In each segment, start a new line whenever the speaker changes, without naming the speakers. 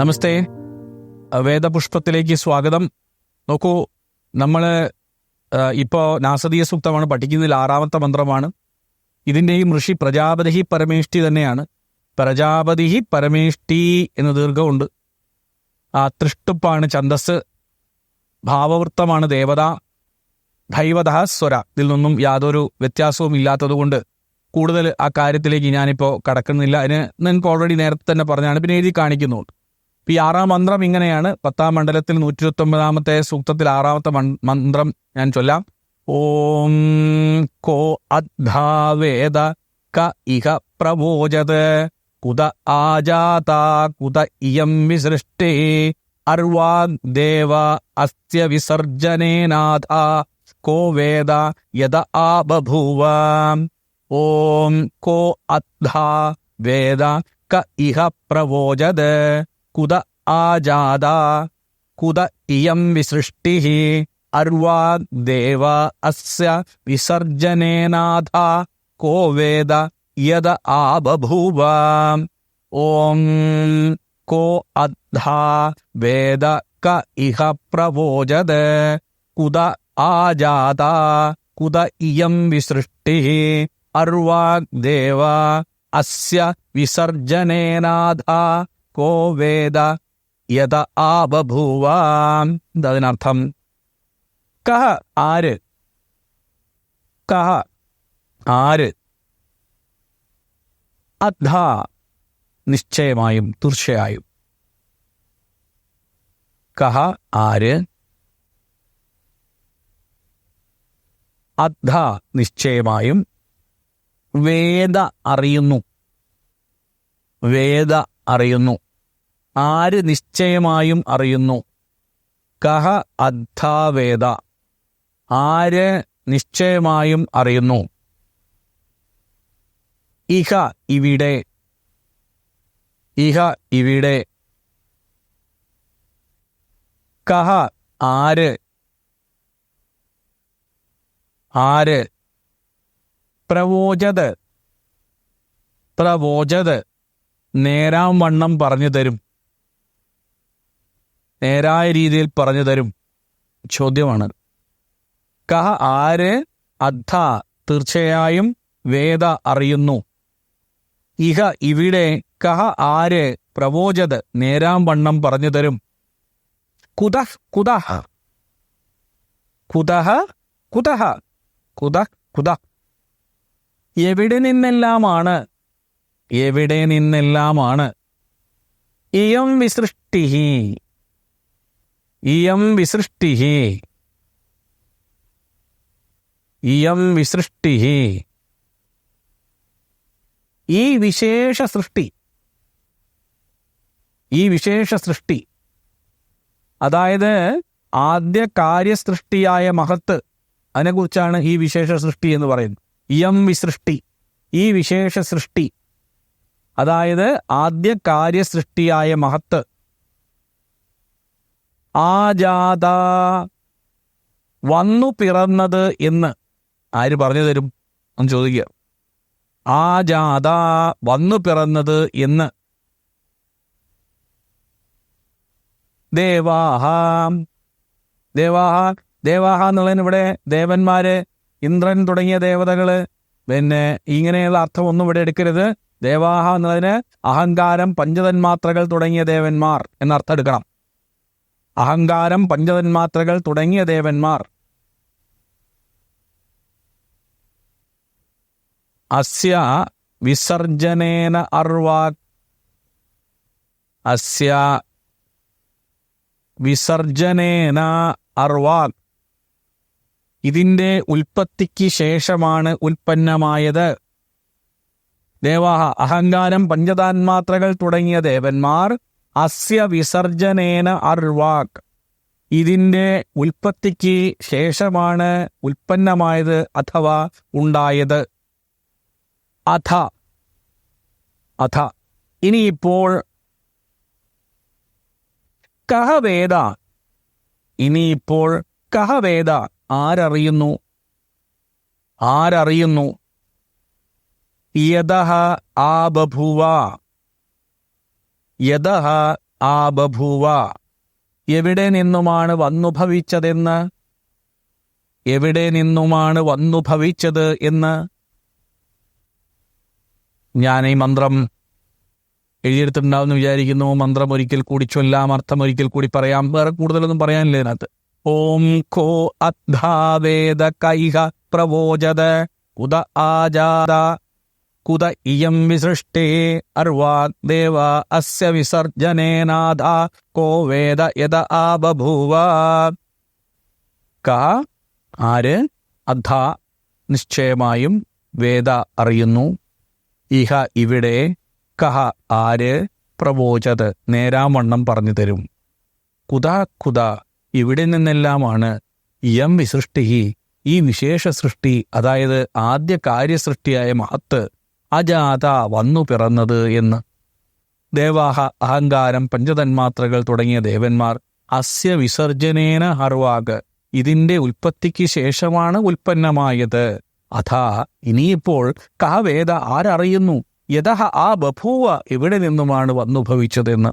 നമസ്തേ. വേദപുഷ്പത്തിലേക്ക് സ്വാഗതം. നോക്കൂ നമ്മൾ ഇപ്പോൾ നാസദീയ സൂക്തമാണ് പഠിക്കുന്നതിൽ ആറാമത്തെ മന്ത്രമാണ്. ഇതിന്റെയും ഋഷി പ്രജാപതി പരമേഷ്ടി തന്നെയാണ്. പ്രജാപതി പരമേഷ്ടി എന്ന ദീർഘമുണ്ട്. ആ തൃഷ്ടുപ്പാണ് ഛന്ദസ് ഭാവവൃത്തമാണ് ദേവത ദൈവത സ്വര. ഇതിൽ നിന്നും യാതൊരു വ്യത്യാസവും ഇല്ലാത്തതുകൊണ്ട് കൂടുതൽ ആ കാര്യത്തിലേക്ക് ഞാനിപ്പോൾ കടക്കുന്നില്ല. അതിന് നിങ്ങൾക്ക് ഓൾറെഡി നേരത്തെ തന്നെ പറഞ്ഞാണ് പിന്നെ എഴുതി കാണിക്കുന്നുണ്ട്. ഈ ആറാം മന്ത്രം ഇങ്ങനെയാണ്. പത്താം മണ്ഡലത്തിൽ നൂറ്റി ഇരുപത്തി ഒമ്പതാമത്തെ സൂക്തത്തിൽ ആറാമത്തെ മന്ത്രം ഞാൻ ചൊല്ലാം. ഓം കോ അദ്ധാവേദ ക ഇഹ പ്രവോചത്. കുത ആജാത കുത ഇയം വിസൃഷ്ടേ. ദേവ അസ്യ വിസർജനേനാഥ. കോ വേദ യത ആ ബഭൂവ ഓം കോ അദ്ധാ വേദ ക ഇഹ പ്രവോചത്. കുത ആജാത കുത ഇയം വിസൃഷ്ടിഃ അർവാഗ്ദേവ അസ്യ വിസർജനേനാഥ കോ വേദ യത ആ ബഭൂവ ഓം കോ അദ്ധാ വേദ ക ഇഹ പ്രവോചത് കുത ആജാത കുത ഇയം വിസൃഷ്ടിഃ അർവാഗ്ദേവ അസ്യ വിസർജനേനാഥ കോ വേദ യത ആബഭൂവാം അതിനർത്ഥം കഹ ആര്? കഹ ആര്? അധ നിശ്ചയമായും തീർച്ചയായും. കഹ ആര്? അധ നിശ്ചയമായും വേദ അറിയുന്നു. വേദ അറിയുന്നു. ആര് നിശ്ചയമായും അറിയുന്നു? കഹ അദ്ധാവേദ. ആര് നിശ്ചയമായും അറിയുന്നു? ഇഹ ഇവിടെ. ഇഹ ഇവിടെ. കഹ ആര്? ആര്? പ്രവോചത്. പ്രവോചത്. നേരാം വണ്ണം പറഞ്ഞു തരും. നേരായ രീതിയിൽ പറഞ്ഞു തരും ചോദ്യമാണ് കഹ ആര് അദ്ധ തീർച്ചയായും വേദ അറിയുന്നു. ഇഹ ഇവിടെ കഹ ആര് പ്രവോചത് നേരാം വണ്ണം പറഞ്ഞു തരും. കുത കുതഹ. കുതഹ കുതഹ. കുത കുത എവിടെ നിന്നെല്ലാമാണ്? എവിടെ നിന്നെല്ലാമാണ്? ഇയം വിസൃഷ്ടി ഇയം വിസൃഷ്ടി ഇയം വിസൃഷ്ടി ഈ വിശേഷ സൃഷ്ടി. ഈ വിശേഷ സൃഷ്ടി. അതായത് ആദ്യ കാര്യസൃഷ്ടിയായ മഹത്ത് അതിനെക്കുറിച്ചാണ് ഈ വിശേഷ സൃഷ്ടി എന്ന് പറയുന്നത്. ഇയം വിസൃഷ്ടി. ഈ വിശേഷ സൃഷ്ടി. അതായത് ആദ്യ കാര്യസൃഷ്ടിയായ മഹത്ത് ആജാത വന്നു പിറന്നത് എന്ന് ആര് പറഞ്ഞു തരും ഒന്ന് ചോദിക്കുക. ആജാത വന്നു പിറന്നത് എന്ന്. ദേവാഹ. ദേവാഹ. ദേവാഹ എന്നുള്ളതിന് ഇവിടെ ദേവന്മാര് ഇന്ദ്രൻ തുടങ്ങിയ ദേവതകൾ. പിന്നെ ഇങ്ങനെയുള്ള അർത്ഥം ഒന്നും ഇവിടെ എടുക്കരുത്. ദേവാഹ എന്നുള്ളതിന് അഹങ്കാരം പഞ്ചതന്മാത്രകൾ തുടങ്ങിയ ദേവന്മാർ എന്നർത്ഥം എടുക്കണം. അഹങ്കാരം പഞ്ചതന്മാത്രകൾ തുടങ്ങിയ ദേവന്മാർ. അസ്യ വിസർജനേന അർവാക്. അസ്യ വിസർജനേന അർവാക്. ഇതിന്റെ ഉൽപ്പത്തിക്ക് ശേഷമാണ് ഉൽപ്പന്നമായത്. ദേവാഹ അഹങ്കാരം പഞ്ചതാന്മാത്രകൾ തുടങ്ങിയ ദേവന്മാർ അസ്യ വിസർജനേന അർവാക്. ഇതിന്റെ ഉൽപ്പത്തിക്ക് ശേഷമാണ് ഉൽപ്പന്നമായത് അഥവാ ഉണ്ടായത്. അഥ. അഥ. ഇനിയിപ്പോൾ കഹവേദ. ഇനിയിപ്പോൾ കഹവേദ ആരറിയുന്നു? ആരറിയുന്നു? യഥ ആ ബഭുവ യതഹ ആ ബഭൂവ എവിടെ നിന്നുമാണ് വന്നുഭവിച്ചതെന്ന്? എവിടെ നിന്നുമാണ് വന്നുഭവിച്ചത് എന്ന്? ഞാൻ ഈ മന്ത്രം എഴുതിയെടുത്തിട്ടുണ്ടാവുമെന്ന് വിചാരിക്കുന്നു. മന്ത്രം ഒരിക്കൽ കൂടി ചൊല്ലാം അർത്ഥം ഒരിക്കൽ കൂടി പറയാം. വേറെ കൂടുതലൊന്നും പറയാനില്ല ഇതിനകത്ത്. ഓം കോ അദ്ധാവേദ കൈഹ പ്രവോചത കുത ആജാത കുത ഇയം വിസൃഷ്ടേ അർവാ അസ്യ വിസർജനേനാഥ കോ വേദ യത ആ ബഭൂവ. ക ആര്? അധ നിശ്ചയമായും വേദ അറിയുന്നു. ഇഹ ഇവിടെ കഹ ആര്? പ്രവോചത് നേരാമണ്ണം പറഞ്ഞു തരും. കുത കുത ഇവിടെ നിന്നെല്ലാമാണ് യം വിസൃഷ്ടി ഈ വിശേഷ സൃഷ്ടി അതായത് ആദ്യ കാര്യസൃഷ്ടിയായ മഹത്ത് അജാത വന്നു പിറന്നത് എന്ന്. ദേവാഹ അഹങ്കാരം പഞ്ചതന്മാത്രകൾ തുടങ്ങിയ ദേവന്മാർ അസ്യ വിസർജനേന ഹർവാഗ് ഇതിന്റെ ഉൽപ്പത്തിക്ക് ശേഷമാണ് ഉൽപ്പന്നമായത്. അഥാ ഇനിയിപ്പോൾ കാവേദ ആരറിയുന്നു? യഥ ആ ബഭൂവ എവിടെ നിന്നുമാണ് വന്നുഭവിച്ചതെന്ന്.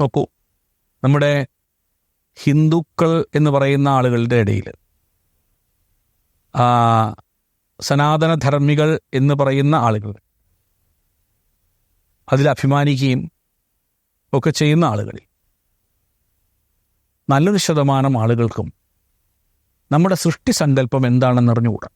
നോക്കൂ നമ്മുടെ ഹിന്ദുക്കൾ എന്ന് പറയുന്ന ആളുകളുടെ ഇടയിൽ. സനാതനധർമ്മികൾ എന്ന് പറയുന്ന ആളുകൾ. അതിൽ അഭിമാനിക്കുകയും ഒക്കെ ചെയ്യുന്ന ആളുകളിൽ നല്ലൊരു ശതമാനം ആളുകൾക്കും നമ്മുടെ സൃഷ്ടി സങ്കല്പം എന്താണെന്ന് അറിഞ്ഞുകൂടാ.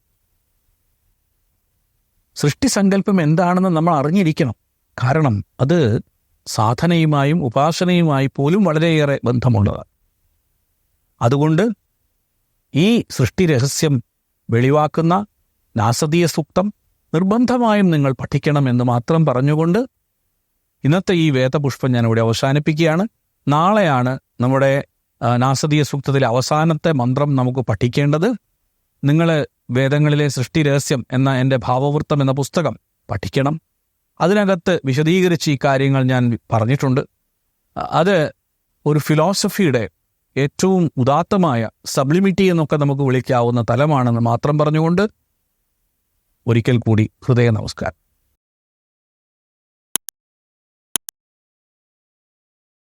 സൃഷ്ടി സങ്കല്പം എന്താണെന്ന് നമ്മൾ അറിഞ്ഞിരിക്കണം. കാരണം അത് സാധനയുമായും ഉപാസനയുമായി പോലും വളരെയേറെ ബന്ധമുള്ളതാണ്. അതുകൊണ്ട് ഈ സൃഷ്ടി രഹസ്യം വെളിവാക്കുന്ന നാസതീയ സൂക്തം നിർബന്ധമായും നിങ്ങൾ പഠിക്കണമെന്ന് മാത്രം പറഞ്ഞുകൊണ്ട് ഇന്നത്തെ ഈ വേദപുഷ്പം ഞാൻ ഇവിടെ അവസാനിപ്പിക്കുകയാണ്. നാളെയാണ് നമ്മുടെ നാസദീയ സൂക്തത്തിലെ അവസാനത്തെ മന്ത്രം നമുക്ക് പഠിക്കേണ്ടത്. നിങ്ങൾ വേദങ്ങളിലെ സൃഷ്ടി രഹസ്യം എന്ന എന്റെ ഭാവവൃത്തം എന്ന പുസ്തകം പഠിക്കണം. അതിനകത്ത് വിശദീകരിച്ച് ഈ കാര്യങ്ങൾ ഞാൻ പറഞ്ഞിട്ടുണ്ട്. അത് ഒരു ഫിലോസഫിയുടെ ഏറ്റവും ഉദാത്തമായ സബ്ലിമിറ്റി എന്നൊക്കെ നമുക്ക് വിളിക്കാവുന്ന തലമാണെന്ന് മാത്രം പറഞ്ഞുകൊണ്ട് ഒരിക്കൽ കൂടി ഹൃദയ നമസ്കാരം